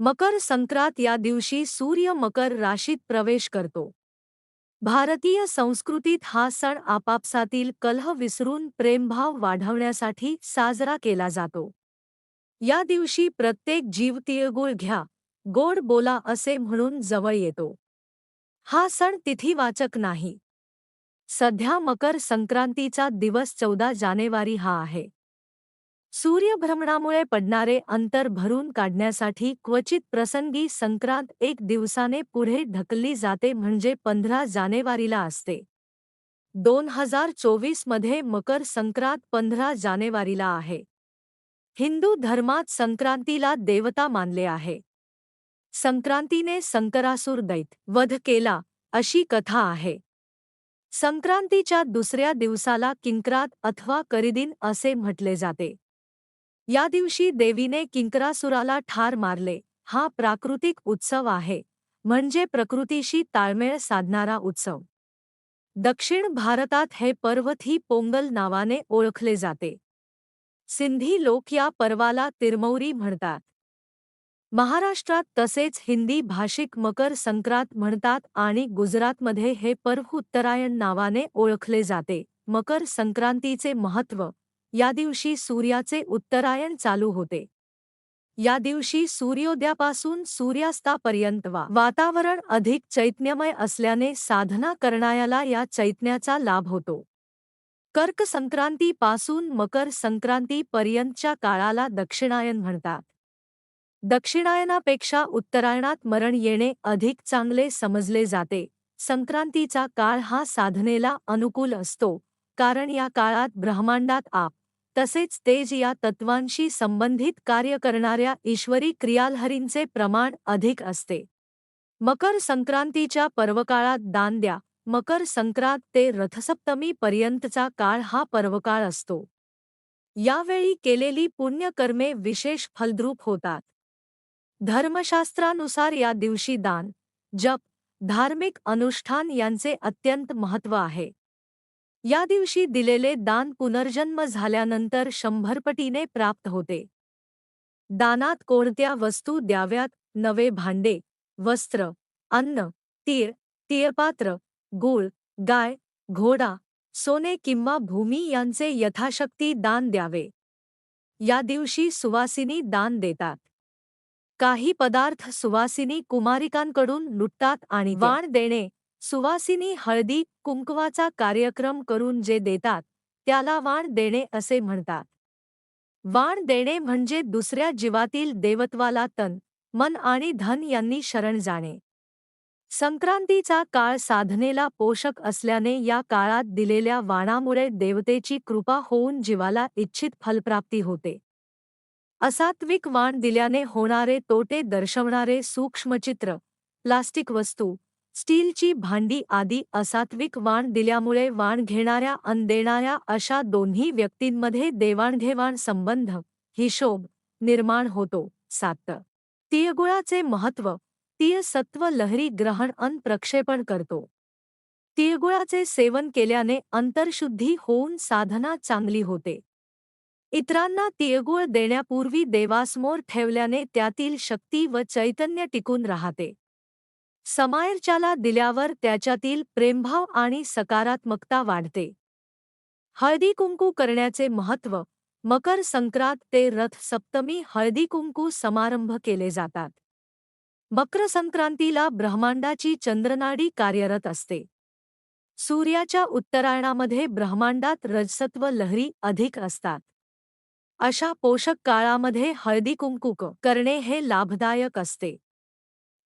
मकर संक्रांत या दिवशी सूर्य मकर राशीत प्रवेश करतो. भारतीय संस्कृतीत हा सण आपापसातील कलह विसरून प्रेमभाव वाढवण्यासाठी साजरा केला जातो. या दिवशी प्रत्येक जीव तिळगुळ घ्या गोड बोला असे म्हणून जवळ येतो. हा सण तिथीवाचक नाही. सध्या मकर संक्रांतीचा दिवस चौदा जानेवारी हा आहे. सूर्यभ्रमणामुळे पडणारे अंतर भरून काढण्यासाठी क्वचित प्रसंगी संक्रांत एक दिवसाने पुढे ढकलली जाते म्हणजे पंधरा जानेवारीला असते. दोन हजार चोवीसमध्ये मकर संक्रांत पंधरा जानेवारीला आहे. हिंदू धर्मात संक्रांतीला देवता मानले आहे. संक्रांतीने संकरासूर दैत वध केला अशी कथा आहे. संक्रांतीच्या दुसऱ्या दिवसाला किंक्रात अथवा करिदिन असे म्हटले जाते. या दिवशी देवीने किंकरासुराला ठार मारले. हा प्राकृतिक उत्सव आहे. म्हणजे प्रकृतीशी ताळमेळ साधणारा उत्सव. दक्षिण भारतात हे पर्वथी पोंगल नावाने ओळखले जाते. सिंधी लोक या पर्वाला तिरमौरी म्हणतात. महाराष्ट्रात तसेच हिंदी भाषिक मकर संक्रांत म्हणतात आणि गुजरातमध्ये हे पर्व उत्तरायण नावाने ओळखले जाते. मकर संक्रांतीचे महत्त्व या दिवशी सूर्याचे उत्तरायण चालू होते. या दिवशी सूर्योदयापासून सूर्यास्तापर्यंत वा वातावरण अधिक चैतन्यमय असल्याने साधना करणाऱ्याला या चैतन्याचा लाभ होतो. कर्क संक्रांतीपासून मकर संक्रांतीपर्यंतच्या काळाला दक्षिणायन म्हणतात. दक्षिणायनापेक्षा उत्तरायणात मरण येणे अधिक चांगले समजले जाते. संक्रांतीचा काळ हा साधनेला अनुकूल असतो कारण या काळात ब्रह्मांडात आप तसेच तेज या तत्वांशी संबंधित कार्य करणाऱ्या ईश्वरी क्रियालहरींचे प्रमाण अधिक असते. मकर संक्रांतीच्या पर्वकाळात दान द्या मकर संक्रांत ते रथसप्तमी पर्यंतचा काळ हा पर्वकाळ असतो. यावेळी केलेली पुण्यकर्मे विशेष फलद्रूप होतात. धर्मशास्त्रानुसार या दिवशी दान जप धार्मिक अनुष्ठान यांचे अत्यंत महत्त्व आहे. या दिवशी दिलेले दान पुनर्जन्म झाल्यानंतर शंभरपटीने प्राप्त होते. दानात कोणत्या वस्तू द्याव्यात? नवे भांडे वस्त्र अन्न तीळ तीळपात्र गूळ गाय घोडा सोने किंवा भूमी यांचे यथाशक्ती दान द्यावे. या दिवशी सुवासिनी दान देतात. काही पदार्थ सुवासिनी कुमारिकांकडून लुटतात आणि वाण देणे सुवासिनी हळदी कुंकवाचा कार्यक्रम करून जे देतात त्याला वाण देणे असे म्हणतात. वाण देणे म्हणजे दुसऱ्या जीवातील देवत्वाला तन मन आणि धन यांनी शरण जाणे. संक्रांतीचा काळ साधनेला पोषक असल्याने या काळात दिलेल्या वाणामुळे देवतेची कृपा होऊन जीवाला इच्छित फलप्राप्ती होते. असात्विक वाण दिल्याने होणारे तोटे दर्शवणारे सूक्ष्मचित्र प्लास्टिक वस्तू स्टीलची भांडी आदी असात्विक वाण दिल्यामुळे वाण घेणाऱ्या अन देणाऱ्या अशा दोन्ही व्यक्तींमध्ये देवाणघेवाण संबंध हिशोब निर्माण होतो. सात. तिळगुळाचे महत्त्व. तीळ सत्व लहरी ग्रहण अन प्रक्षेपण करतो. तिळगुळाचे सेवन केल्याने अंतरशुद्धी होऊन साधना चांगली होते. इतरांना तिळगुळ देण्यापूर्वी देवासमोर ठेवल्याने त्यातील शक्ती व चैतन्य टिकून राहते. समायरच्याला दिल्यावर त्याच्यातील प्रेमभाव आणि सकारात्मकता वाढते. हळदी कुंकू करण्याचे महत्त्व मकर संक्रांत ते रथ सप्तमी हळदी कुंकू समारंभ केले जातात. मकर संक्रांतीला ब्रह्मांडाची चंद्रनाडी कार्यरत असते. सूर्याच्या उत्तरायणामध्ये ब्रह्मांडात रजसत्व लहरी अधिक असतात. अशा पोषक काळामध्ये हळदी कुंकू करणे हे लाभदायक असते.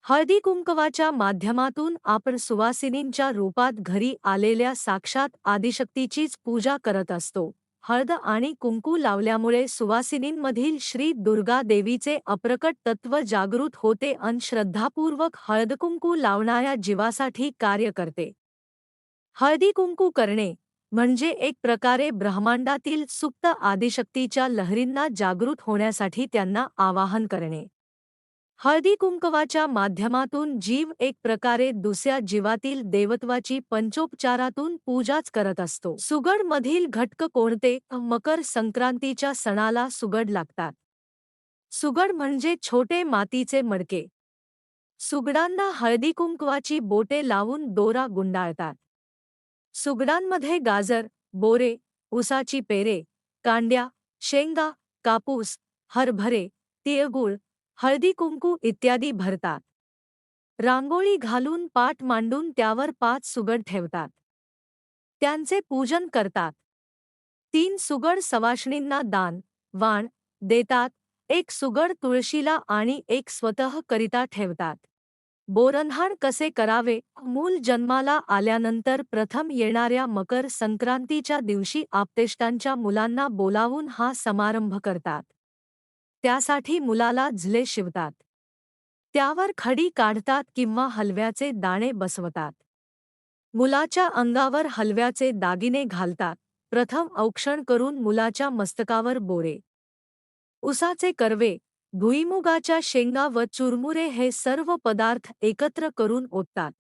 हळदी कुंकवाच्या माध्यमातून आपण सुवासिनींच्या रूपात घरी आलेल्या साक्षात आदिशक्तीचीच पूजा करत असतो. हळद आणि कुंकू लावल्यामुळे सुवासिनींमधील श्री दुर्गा देवीचे अप्रकट तत्व जागृत होते अन श्रद्धापूर्वक हळदकुंकू लावणाऱ्या जीवासाठी कार्य करते. हळदी कुंकू करणे म्हणजे एक प्रकारे ब्रह्मांडातील सुप्त आदिशक्तीच्या लहरींना जागृत होण्यासाठी त्यांना आवाहन करणे. हळदी कुंकवाच्या माध्यमातून जीव एक प्रकारे दुसऱ्या जीवातील देवत्वाची पंचोपचारातून पूजाच करत असतो. सुगड मधील घटक कोणते? मकर संक्रांतीच्या सणाला सुगड लागतात. सुगड म्हणजे छोटे मातीचे मडके. सुगडांना हळदी कुंकवाची बोटे लावून दोरा गुंडाळतात. सुगडांमध्ये गाजर बोरे उसाची पेरे कांड्या शेंगा कापूस हरभरे तिळगुळ हळदी कुंकू इत्यादी भरतात. रांगोळी घालून पाट मांडून त्यावर पाच सुगड ठेवतात. त्यांचे पूजन करतात. तीन सुगड सवाष्णींना दान वाण देतात एक सुगड तुळशीला आणि एक स्वतः करिता ठेवतात. बोरन्हाण कसे करावे? मूल जन्माला आल्यानंतर प्रथम येणाऱ्या मकर संक्रांतीच्या दिवशी आपतेष्टांच्या मुलांना बोलावून हा समारंभ करतात. त्यासाठी मुलाला झले शिवतात. त्यावर खडी काढतात किंवा हलव्याचे दाणे बसवतात. मुलाच्या अंगावर हलव्याचे दागिने घालतात. प्रथम औक्षण करून मुलाच्या मस्तकावर बोरे. उसाचे कर्वे भुईमुगाच्या शेंगा व चुरमुरे हे सर्व पदार्थ एकत्र करून ओततात.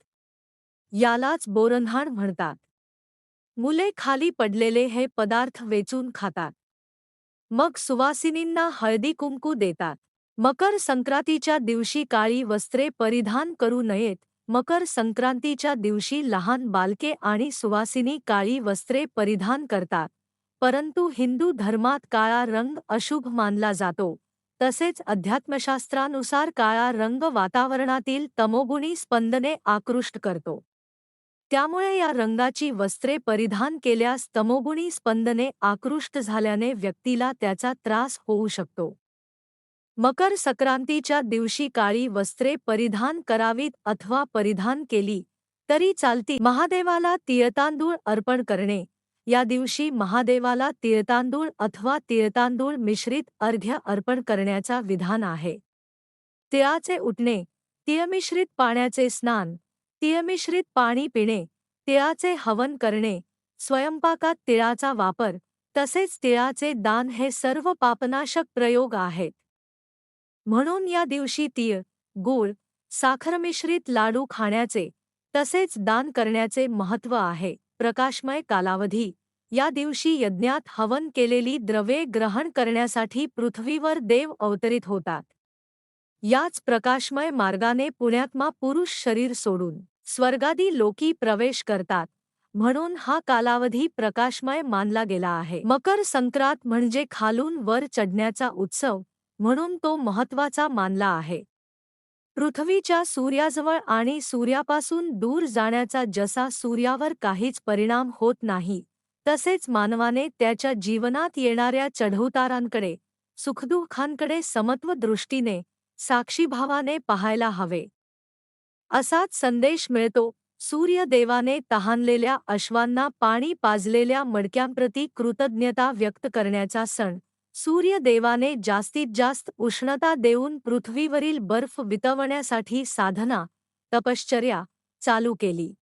यालाच बोरन्हाण म्हणतात. मुले खाली पडलेले हे पदार्थ वेचून खातात. मग सुवासिनींना हळदी कुंकू देतात. मकर संक्रांतीच्या दिवशी काळी वस्त्रे परिधान करू नयेत. मकर संक्रांतीच्या दिवशी लहान बालके आणि सुवासिनी काळी वस्त्रे परिधान करतात. परंतु हिंदू धर्मात काळा रंग अशुभ मानला जातो. तसेच अध्यात्मशास्त्रानुसार काळा रंग वातावरणातील तमोगुणी स्पंदने आकृष्ट करतो. त्यामुळे या रंगाची वस्त्रे परिधान केल्यास तमोगुणी स्पंदने आकृष्ट झाल्याने व्यक्तीला त्याचा त्रास होऊ शकतो. मकर संक्रांतीच्या दिवशी काळी वस्त्रे परिधान करावीत अथवा परिधान केली तरी चालती महादेवाला तिळतांदूळ अर्पण करणे. या दिवशी महादेवाला तिळतांदूळ अथवा तिळतांदूळ मिश्रित अर्घ्य अर्पण करण्याचा विधान आहे. तिळाचे उठणे तिळमिश्रित पाण्याचे स्नान तिळमिश्रित पाणी पिणे तिळाचे हवन करणे स्वयंपाकात तिळाचा वापर तसेच तिळाचे दान हे सर्व पापनाशक प्रयोग आहेत. म्हणून या दिवशी तीळ गूळ साखरमिश्रित लाडू खाण्याचे तसेच दान करण्याचे महत्त्व आहे. प्रकाशमय कालावधी या दिवशी यज्ञात हवन केलेली द्रव्ये ग्रहण करण्यासाठी पृथ्वीवर देव अवतरित होतात. याच प्रकाशमय मार्गाने पुण्यात्मा पुरुष शरीर सोडून स्वर्गादी लोकी प्रवेश करतात. म्हणून हा कालावधी प्रकाशमय मानला गेला आहे. मकर संक्रांत म्हणजे खालून वर चढण्याचा उत्सव म्हणून तो महत्त्वाचा मानला आहे. पृथ्वीच्या सूर्याजवळ आणि सूर्यापासून दूर जाण्याचा जसा सूर्यावर काहीच परिणाम होत नाही तसेच मानवाने त्याच्या जीवनात येणाऱ्या चढउतारांकडे सुखदुःखांकडे समत्व दृष्टीने साक्षीभावाने पाहायला हवे. असाच संदेश मिळतो. सूर्यदेवाने तहानलेल्या अश्वांना पाणी पाजलेल्या मडक्यांप्रती कृतज्ञता व्यक्त करण्याचा सण. सूर्यदेवाने जास्तीत जास्त उष्णता देऊन पृथ्वीवरील बर्फ वितवण्यासाठी साधना तपश्चर्या चालू केली.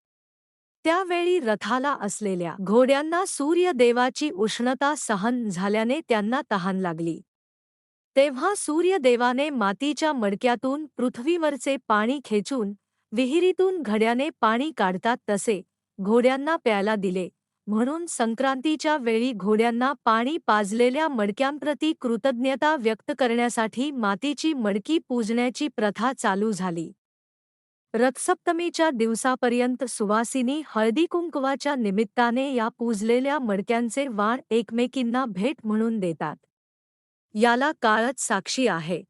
त्यावेळी रथाला असलेल्या घोड्यांना सूर्यदेवाची उष्णता सहन झाल्याने त्यांना तहान लागली. तेव्हा सूर्यदेवाने मातीच्या मडक्यातून पृथ्वीवरचे पाणी खेचून विहिरीतून घड्याने पाणी काढतात तसे घोड्यांना प्यायला दिले. म्हणून संक्रांतीच्या वेळी घोड्यांना पाणी पाजलेल्या मडक्यांप्रती कृतज्ञता व्यक्त करण्यासाठी मातीची मडकी पूजण्याची प्रथा चालू झाली. रथसप्तमीच्या दिवसापर्यंत सुवासिनी हळदीकुंकवाच्या निमित्ताने या पूजलेल्या मडक्यांचे वाण एकमेकींना भेट म्हणून देतात. याला काळच साक्षी आहे.